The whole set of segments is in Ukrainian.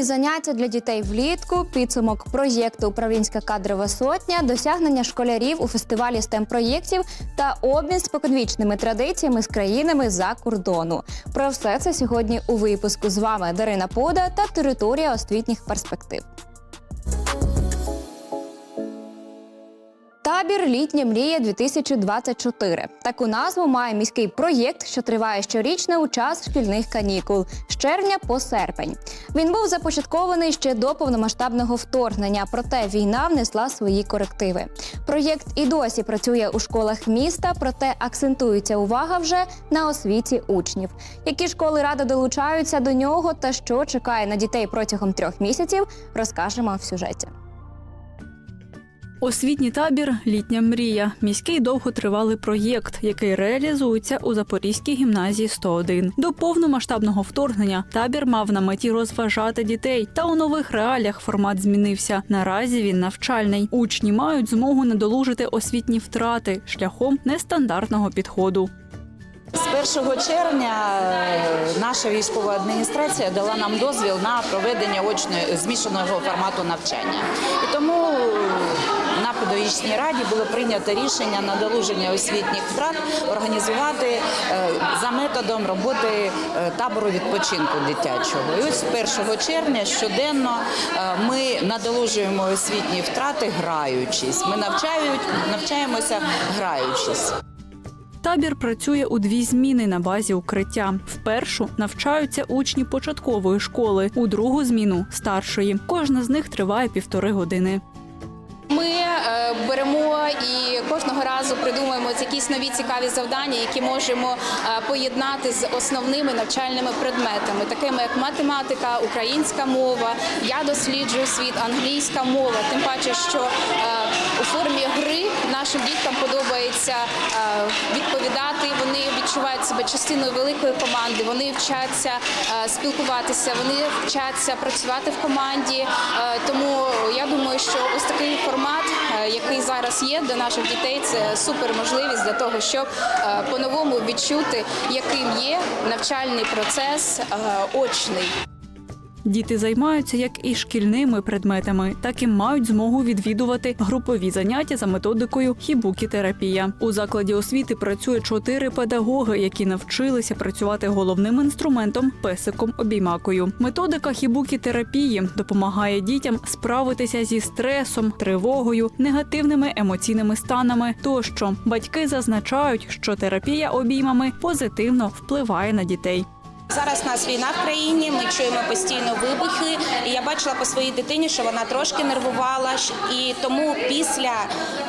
Освітні заняття для дітей влітку, підсумок проєкту Управлінська кадрова сотня, досягнення школярів у фестивалі stem проєктів та обмін споконвічними традиціями з країнами за кордону. Про все це сьогодні у випуску з вами Дарина Пода та територія освітніх перспектив. Табір Літня мрія 2024 Таку назву має міський проєкт, що триває щорічно у час шкільних канікул з червня по серпень. Він був започаткований ще до повномасштабного вторгнення, проте війна внесла свої корективи. Проєкт і досі працює у школах міста, проте акцентується увага вже на освіті учнів. Які школи рада долучаються до нього та що чекає на дітей протягом трьох місяців, розкажемо в сюжеті. Освітній табір Літня мрія міський довготривалий проєкт, який реалізується у Запорізькій гімназії 101. До повномасштабного вторгнення табір мав на меті розважати дітей. Та у нових реаліях формат змінився. Наразі він навчальний. Учні мають змогу надолужити освітні втрати шляхом нестандартного підходу. З 1 червня е, наша військова адміністрація дала нам дозвіл на проведення очної змішаного формату навчання. І тому на педагогічній раді було прийнято рішення на долуження освітніх втрат організувати е, за методом роботи е, табору відпочинку дитячого. І ось з 1 червня щоденно ми надолужуємо освітні втрати, граючись. Ми навчаємося граючись. Табір працює у дві зміни на базі укриття. В першу навчаються учні початкової школи, у другу зміну старшої. Кожна з них триває півтори години. Ми е, беремо і кожного разу придумуємо якісь нові цікаві завдання, які можемо е, поєднати з основними навчальними предметами, такими як математика, українська мова. Я досліджую світ, англійська мова. Тим паче, що е, у формі гри нашим діткам подобається е, відповідати. Вони відчувають себе частиною великої команди. Вони вчаться е, спілкуватися, вони вчаться працювати в команді. Е, Тому я думаю, що ось такий формат, який зараз є для наших дітей, це супер можливість для того, щоб по-новому відчути, яким є навчальний процес очний. Діти займаються як і шкільними предметами, так і мають змогу відвідувати групові заняття за методикою хібукі-терапія. У закладі освіти працює чотири педагоги, які навчилися працювати головним інструментом песиком обіймакою. Методика хібукі-терапії допомагає дітям справитися зі стресом, тривогою, негативними емоційними станами. Тощо батьки зазначають, що терапія обіймами позитивно впливає на дітей. Зараз у нас війна в країні. Ми чуємо постійно вибухи. І я бачила по своїй дитині, що вона трошки нервувала. І тому після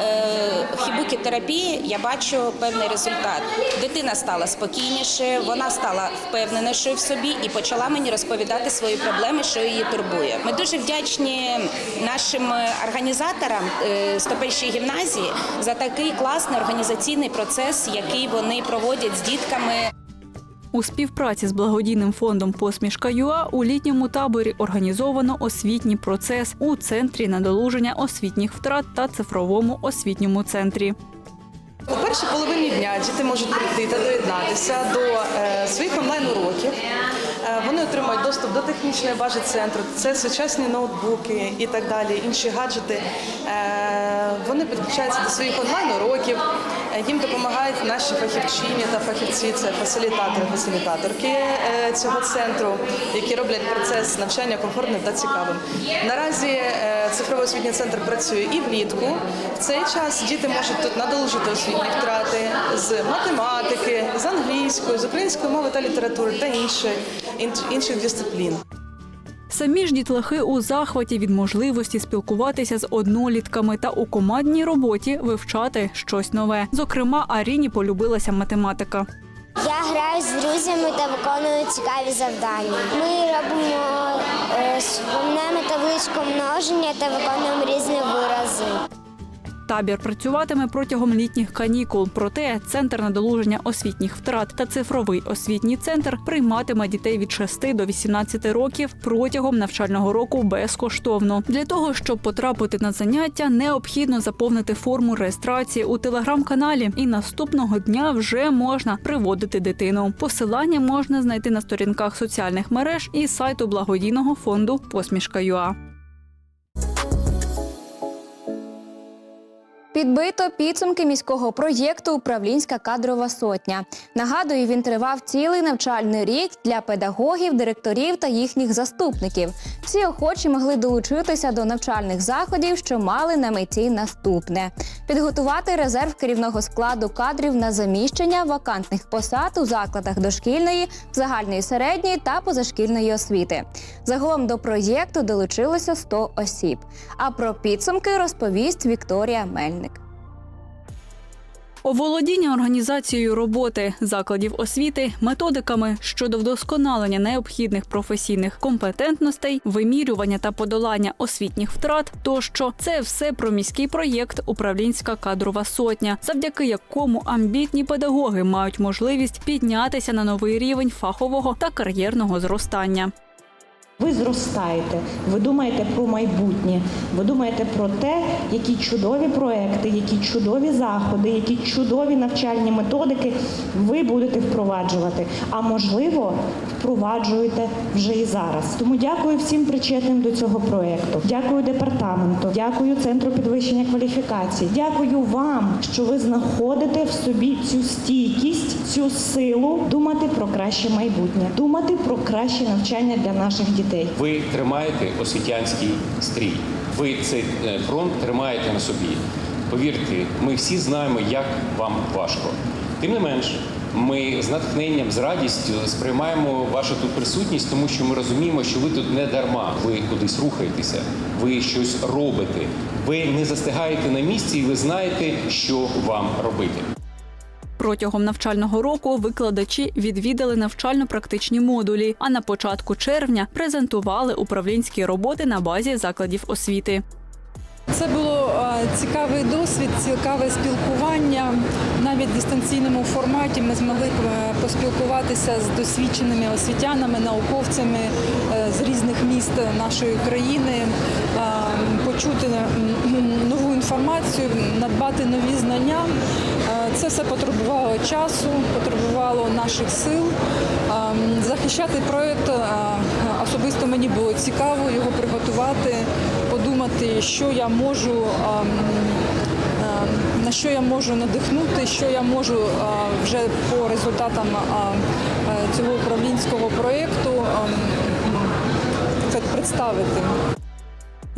е, хібукі-терапії я бачу певний результат. Дитина стала спокійніше, вона стала впевненішою в собі і почала мені розповідати свої проблеми, що її турбує. Ми дуже вдячні нашим організаторам е, Стопельщої гімназії за такий класний організаційний процес, який вони проводять з дітками. У співпраці з благодійним фондом Посмішка у літньому таборі організовано освітній процес у центрі надолуження освітніх втрат та цифровому освітньому центрі. У першій половині дня діти можуть прийти та доєднатися до е, своїх онлайн-уроків. Е, вони отримують доступ до технічної бази центру, це сучасні ноутбуки і так далі, інші гаджети. Е, вони підключаються до своїх онлайн-уроків. Їм допомагають наші фахівчині та фахівці, це фасилітатори, фасилітаторки е, цього центру, які роблять процес навчання комфортним та цікавим. Наразі е, цифровий освітній центр працює і влітку. В цей час діти можуть тут надолужити освітні втрати з математики, з англійської, з української мови та літератури та інших, інших дисциплін. Самі ж дітлахи у захваті від можливості спілкуватися з однолітками та у командній роботі вивчати щось нове. Зокрема, Аріні полюбилася математика. Я граю з друзями та виконую цікаві завдання. Ми робимо е, табличку множення та виконуємо різні вирази. Табір працюватиме протягом літніх канікул. Проте центр надолуження освітніх втрат та цифровий освітній центр прийматиме дітей від 6 до 18 років протягом навчального року безкоштовно. Для того щоб потрапити на заняття, необхідно заповнити форму реєстрації у телеграм-каналі, і наступного дня вже можна приводити дитину. Посилання можна знайти на сторінках соціальних мереж і сайту благодійного фонду Посмішка.ЮА. Підбито підсумки міського проєкту Управлінська кадрова сотня. Нагадую, він тривав цілий навчальний рік для педагогів, директорів та їхніх заступників. Всі охочі могли долучитися до навчальних заходів, що мали на меті наступне: підготувати резерв керівного складу кадрів на заміщення вакантних посад у закладах дошкільної, загальної середньої та позашкільної освіти. Загалом до проєкту долучилося 100 осіб. А про підсумки розповість Вікторія Мельник. Оволодіння організацією роботи закладів освіти, методиками щодо вдосконалення необхідних професійних компетентностей, вимірювання та подолання освітніх втрат тощо це все про міський проєкт Управлінська кадрова сотня, завдяки якому амбітні педагоги мають можливість піднятися на новий рівень фахового та кар'єрного зростання. Ви зростаєте, ви думаєте про майбутнє, ви думаєте про те, які чудові проекти, які чудові заходи, які чудові навчальні методики ви будете впроваджувати. А можливо, впроваджуєте вже і зараз. Тому дякую всім причетним до цього проекту. Дякую департаменту, дякую центру підвищення кваліфікації. Дякую вам, що ви знаходите в собі цю стійкість, цю силу думати про краще майбутнє, думати про краще навчання для наших дітей. Ви тримаєте освітянський стрій. Ви цей е, фронт тримаєте на собі. Повірте, ми всі знаємо, як вам важко. Тим не менш, ми з натхненням, з радістю сприймаємо вашу тут присутність, тому що ми розуміємо, що ви тут не дарма. Ви кудись рухаєтеся, ви щось робите. Ви не застигаєте на місці, і ви знаєте, що вам робити. Протягом навчального року викладачі відвідали навчально-практичні модулі, а на початку червня презентували управлінські роботи на базі закладів освіти. Це було цікавий досвід, цікаве спілкування. Навіть в дистанційному форматі ми змогли е, поспілкуватися з досвідченими освітянами, науковцями е, з різних міст нашої країни, почути нову інформацію, надбати нові знання. Е, Це все потребувало часу, потребувало наших сил. Захищати проєкт особисто мені було цікаво його приготувати, подумати, що я можу. ем, е, На що я можу надихнути, що я можу е, вже по результатам е, е, цього управлінського проєкту ем, представити.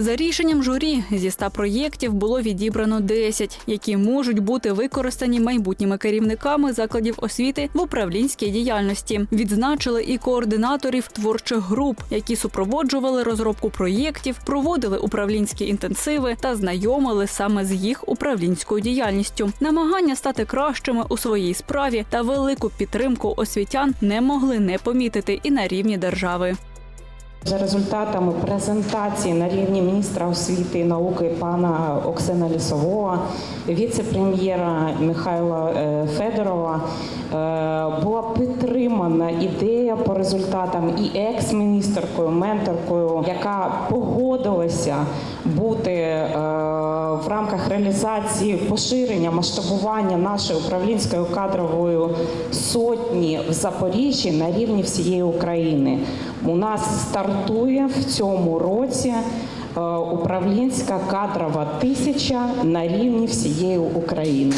За рішенням журі зі 100 проєктів було відібрано 10, які можуть бути використані майбутніми керівниками закладів освіти в управлінській діяльності. Відзначили і координаторів творчих груп, які супроводжували розробку проєктів, проводили управлінські інтенсиви та знайомили саме з їх управлінською діяльністю. Намагання стати кращими у своїй справі та велику підтримку освітян не могли не помітити і на рівні держави. За результатами презентації на рівні міністра освіти і науки пана Оксена Лісового, віце-прем'єра Михайла е, Федорова е, була підтримана ідея по результатам і екс-міністеркою, менторкою, яка погодилася бути е, в рамках реалізації поширення масштабування нашої управлінської кадрової сотні в Запоріжжі на рівні всієї України. У нас стартує в цьому році е, управлінська кадрова тисяча на рівні всієї України.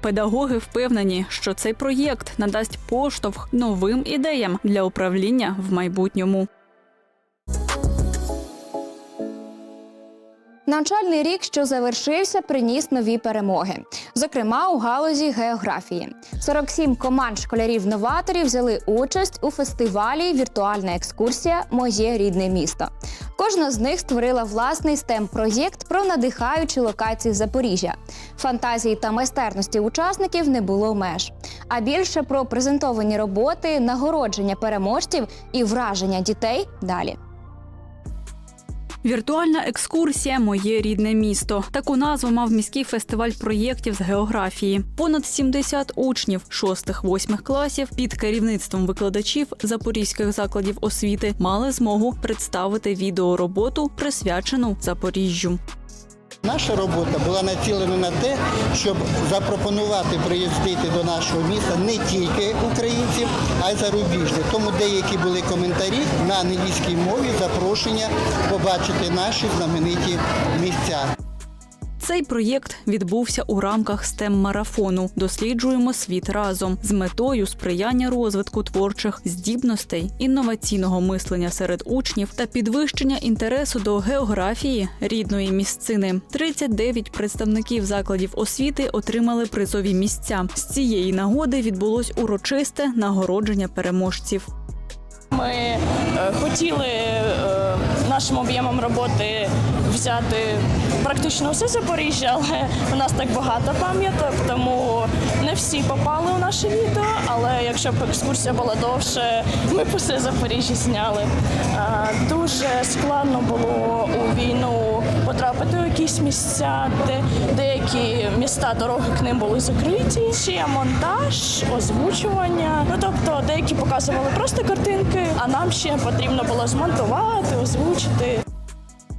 Педагоги впевнені, що цей проєкт надасть поштовх новим ідеям для управління в майбутньому. Навчальний рік, що завершився, приніс нові перемоги, зокрема у галузі географії. 47 команд школярів-новаторів взяли участь у фестивалі Віртуальна екскурсія Моє рідне місто. Кожна з них створила власний stem проєкт про надихаючі локації Запоріжжя. Фантазії та майстерності учасників не було меж. А більше про презентовані роботи, нагородження переможців і враження дітей далі. Віртуальна екскурсія Моє рідне місто. Таку назву мав міський фестиваль проєктів з географії. Понад 70 учнів 6-8 класів під керівництвом викладачів запорізьких закладів освіти мали змогу представити відеороботу, присвячену Запоріжжю. Наша робота була націлена на те, щоб запропонувати приїздити до нашого міста не тільки українців, а й зарубіжних. Тому деякі були коментарі на англійській мові, запрошення побачити наші знамениті місця. Цей проєкт відбувся у рамках stem марафону Досліджуємо світ разом з метою сприяння розвитку творчих здібностей, інноваційного мислення серед учнів та підвищення інтересу до географії рідної місцини. 39 представників закладів освіти отримали призові місця. З цієї нагоди відбулось урочисте нагородження переможців. Ми е, хотіли е, нашим об'ємом роботи взяти практично все Запоріжжя, але у нас так багато пам'яток, тому не всі попали у наше відео. Але якщо б екскурсія була довше, ми б усе Запоріжжя зняли. Дуже складно було у війну потрапити у якісь місця, де деякі міста дороги к ним були закриті. Ще монтаж, озвучування. Ну тобто деякі показували просто картинки, а нам ще потрібно було змонтувати, озвучити.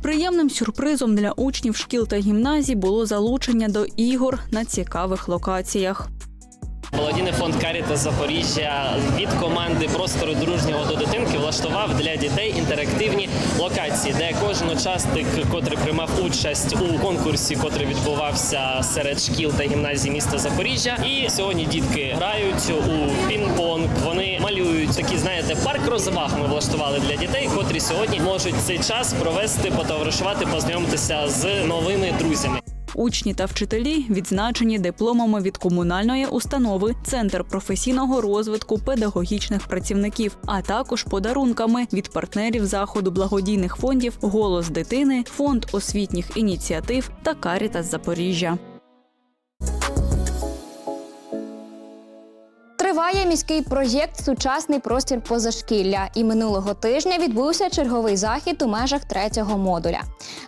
Приємним сюрпризом для учнів шкіл та гімназій було залучення до ігор на цікавих локаціях. Благодійний фонд Каріта Запоріжжя від команди простору дружнього до дитинки влаштував для дітей інтерактивні локації, де кожен учасник, котрий приймав участь у конкурсі, котрий відбувався серед шкіл та гімназій міста Запоріжжя. І сьогодні дітки грають у пінг-понг. Вони малюють такі, знаєте, парк розваг. Ми влаштували для дітей, котрі сьогодні можуть цей час провести, потоваришувати, познайомитися з новими друзями. Учні та вчителі відзначені дипломами від комунальної установи, центр професійного розвитку педагогічних працівників, а також подарунками від партнерів заходу благодійних фондів Голос дитини, фонд освітніх ініціатив та Карітас Запоріжжя. Триває міський проєкт Сучасний простір позашкілля. І минулого тижня відбувся черговий захід у межах третього модуля,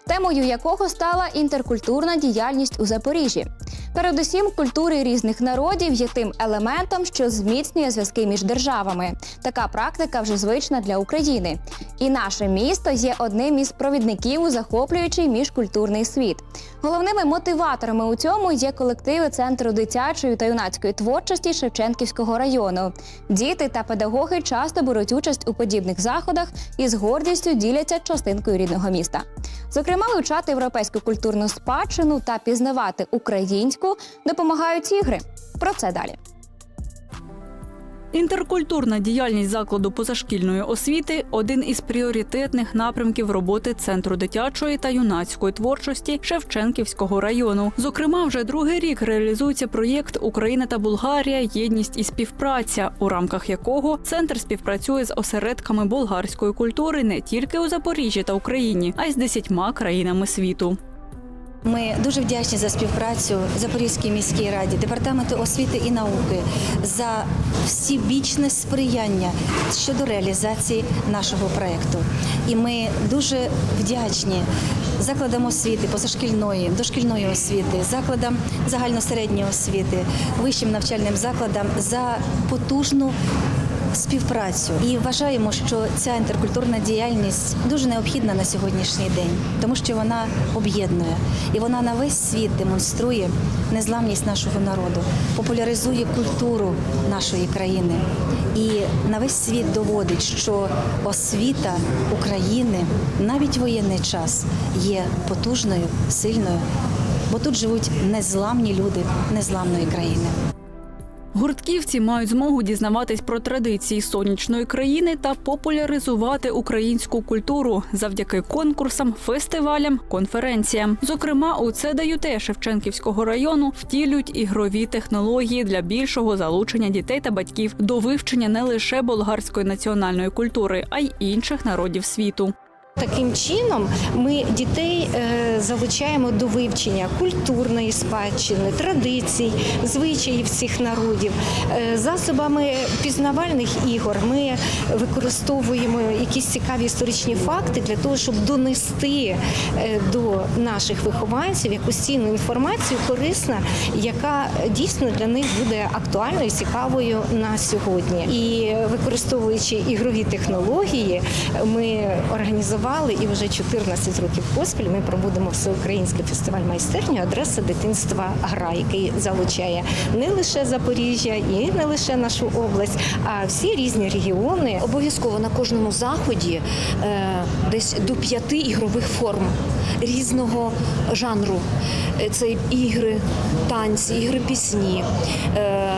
темою якого стала інтеркультурна діяльність у Запоріжжі. Передусім, культури різних народів є тим елементом, що зміцнює зв'язки між державами. Така практика вже звична для України. І наше місто є одним із провідників у захоплюючий міжкультурний світ. Головними мотиваторами у цьому є колективи Центру дитячої та юнацької творчості Шевченківського району. Діти та педагоги часто беруть участь у подібних заходах і з гордістю діляться частинкою рідного міста. Зокрема, вивчати європейську культурну спадщину та пізнавати українську допомагають ігри. Про це далі. Інтеркультурна діяльність закладу позашкільної освіти один із пріоритетних напрямків роботи Центру дитячої та юнацької творчості Шевченківського району. Зокрема, вже другий рік реалізується проєкт Україна та Болгарія єдність і співпраця, у рамках якого центр співпрацює з осередками болгарської культури не тільки у Запоріжжі та Україні, а й з десятьма країнами світу. Ми дуже вдячні за співпрацю Запорізькій міській раді, департаменту освіти і науки за всебічне сприяння щодо реалізації нашого проекту. І ми дуже вдячні закладам освіти, позашкільної, дошкільної освіти, закладам загальносередньої освіти, вищим навчальним закладам за потужну співпрацю. І вважаємо, що ця інтеркультурна діяльність дуже необхідна на сьогоднішній день, тому що вона об'єднує. І вона на весь світ демонструє незламність нашого народу, популяризує культуру нашої країни. І на весь світ доводить, що освіта України навіть воєнний час є потужною, сильною, бо тут живуть незламні люди незламної країни. Гуртківці мають змогу дізнаватись про традиції сонячної країни та популяризувати українську культуру завдяки конкурсам, фестивалям, конференціям. Зокрема, у ЦДЮТ Шевченківського району втілюють ігрові технології для більшого залучення дітей та батьків до вивчення не лише болгарської національної культури, а й інших народів світу. Таким чином ми дітей е, залучаємо до вивчення культурної спадщини, традицій, звичаїв всіх народів. Е, Засобами пізнавальних ігор ми використовуємо якісь цікаві історичні факти для того, щоб донести е, до наших вихованців якусь цінну інформацію, корисна, яка дійсно для них буде актуальною, і цікавою на сьогодні. І використовуючи ігрові технології, ми організували і вже 14 років поспіль ми проводимо всеукраїнський фестиваль майстерні адреса дитинства гра, який залучає не лише Запоріжжя і не лише нашу область, а всі різні регіони. Обов'язково на кожному заході е, десь до п'яти ігрових форм різного жанру. Е, Це ігри, танці, ігри пісні, е,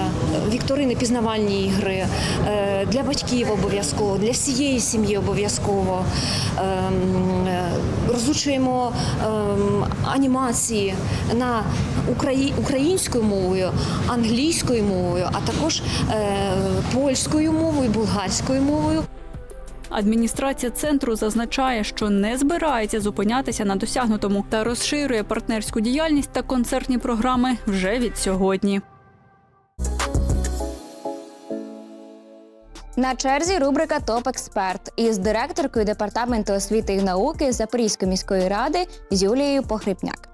вікторини, пізнавальні ігри, е, для батьків обов'язково, для всієї сім'ї обов'язково. Ем, Розучуємо ем, анімації на українською мовою, англійською мовою, а також польською мовою, болгарською мовою. Адміністрація центру зазначає, що не збирається зупинятися на досягнутому та розширює партнерську діяльність та концертні програми вже від сьогодні. На черзі рубрика Топ Експерт із директоркою департаменту освіти і науки Запорізької міської ради Юлією Похріпняк.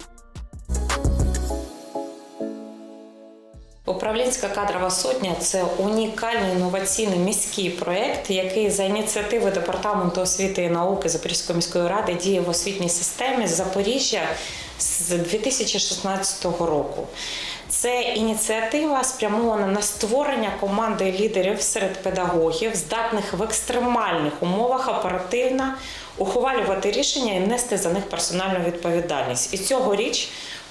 Управлінська кадрова сотня це унікальний інноваційний міський проєкт, який за ініціативи департаменту освіти і науки Запорізької міської ради діє в освітній системі Запоріжжя з 2016 року. Це ініціатива спрямована на створення команди лідерів серед педагогів, здатних в екстремальних умовах оперативно ухвалювати рішення і нести за них персональну відповідальність. І цьогоріч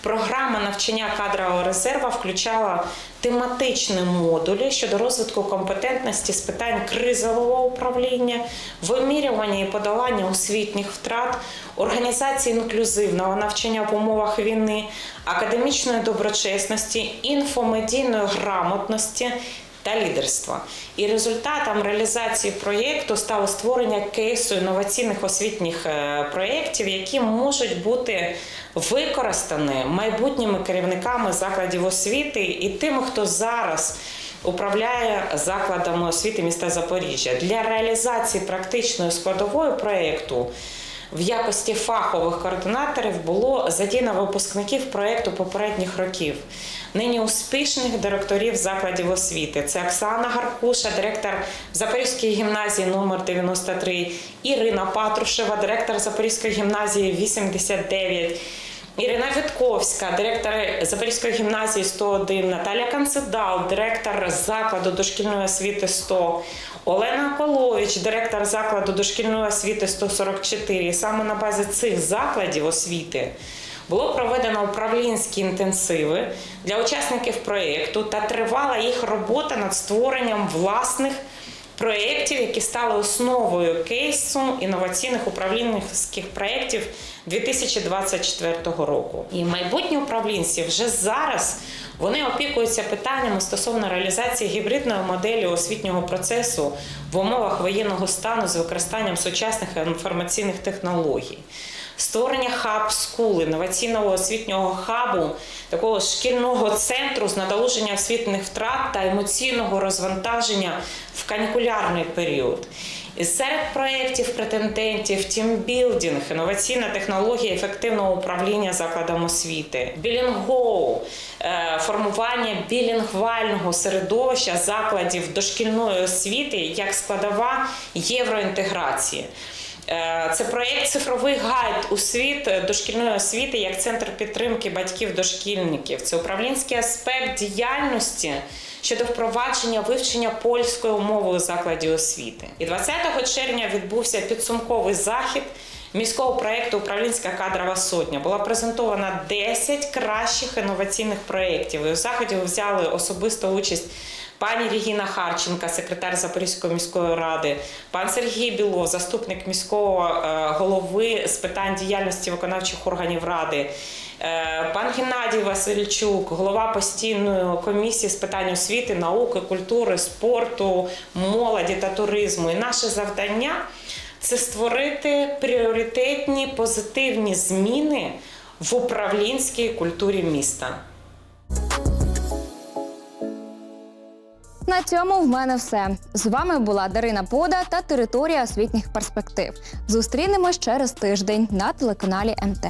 програма навчання кадрового резерву включала тематичні модулі щодо розвитку компетентності з питань кризового управління, вимірювання і подолання освітніх втрат, організації інклюзивного навчання в умовах війни, академічної доброчесності, інфомедійної грамотності та лідерства. І результатом реалізації проєкту стало створення кейсу інноваційних освітніх е, проєктів, які можуть бути використані майбутніми керівниками закладів освіти і тими, хто зараз. Управляє закладами освіти міста Запоріжжя для реалізації практичної складової проєкту в якості фахових координаторів було задіяно випускників проєкту попередніх років. Нині успішних директорів закладів освіти. Це Оксана Гаркуша, директор Запорізької гімназії номер 93, Ірина Патрушева, директор Запорізької гімназії 89. Ірина Вітковська, директор Запорізької гімназії 101, Наталя Канцедал, директор закладу дошкільної освіти 100, Олена Полович, директор закладу дошкільної освіти 144. Саме на базі цих закладів освіти було проведено управлінські інтенсиви для учасників проєкту та тривала їх робота над створенням власних проєктів, які стали основою кейсу інноваційних управлінських проєктів 2024 року. І майбутні управлінці вже зараз вони опікуються питаннями стосовно реалізації гібридної моделі освітнього процесу в умовах воєнного стану з використанням сучасних інформаційних технологій. Створення хаб скул, інноваційного освітнього хабу, такого шкільного центру з надолуження освітних втрат та емоційного розвантаження в канікулярний період. І серед проєктів претендентів тімбілдинг, інноваційна технологія ефективного управління закладом освіти, білінгоу, е, формування білінгвального середовища закладів дошкільної освіти як складова євроінтеграції. Е, Це проєкт цифровий гайд у світ дошкільної освіти як центр підтримки батьків дошкільників. Це управлінський аспект діяльності щодо впровадження вивчення польської мови у закладі освіти. І 20 червня відбувся підсумковий захід. Міського проєкту Управлінська кадрова сотня була презентована 10 кращих інноваційних проєктів. І у заході взяли особисту участь пані Регіна Харченка, секретар Запорізької міської ради, пан Сергій Білов, заступник міського е, голови з питань діяльності виконавчих органів ради. е, Пан Геннадій Васильчук, голова постійної комісії з питань освіти, науки, культури, спорту, молоді та туризму. І наше завдання це створити пріоритетні позитивні зміни в управлінській культурі міста. На цьому в мене все. З вами була Дарина Пода та територія освітніх перспектив. Зустрінемось через тиждень на телеканалі МТ.